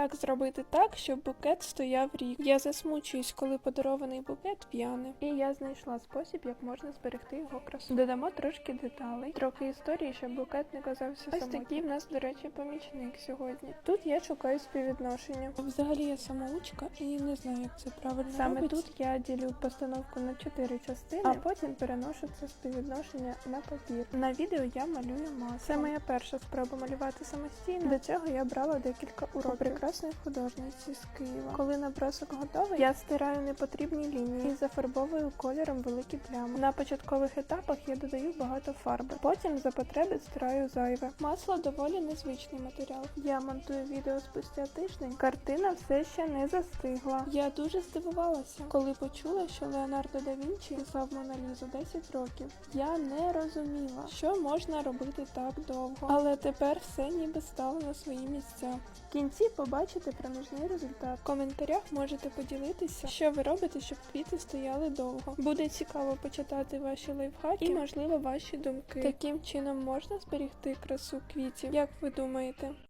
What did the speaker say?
Як зробити так, щоб букет стояв рік? Я засмучуюсь, коли подарований букет п'яне. І я знайшла спосіб, як можна зберегти його красу. Додамо трошки деталей, трохи історії, щоб букет не казався Ось такий в нас, до речі, помічник сьогодні. Тут я шукаю співвідношення. Взагалі я самоучка і не знаю, як це правильно. Саме робиться. тут я ділю постановку на чотири частини, а потім переношу це співвідношення на папір. На відео я малюю маслом. Це моя перша спроба малювати самостійно. До цього я брала декілька уроків прекрасної художниці з Києва. Коли набросок готовий, я стираю непотрібні лінії і зафарбовую кольором великі плями. На початкових етапах я додаю багато фарби. Потім за потреби стираю зайве. Масло доволі незвичний матеріал. Я монтую відео спустя тиждень. Картина все ще не застигла. Я дуже здивувалася, коли почула, що Леонардо да Вінчі писав Моналізу 10 років. Я не розуміла, що можна робити так довго. Але тепер все ніби стало на свої місця. В кінці побачите проміжний результат. В коментарях можете поділитися, що ви робите, щоб квіти стояли довго. Буде цікаво почитати ваші лайфхаки і, можливо, ваші думки. Таким чином можна зберігти красу квітів. Як ви думаєте?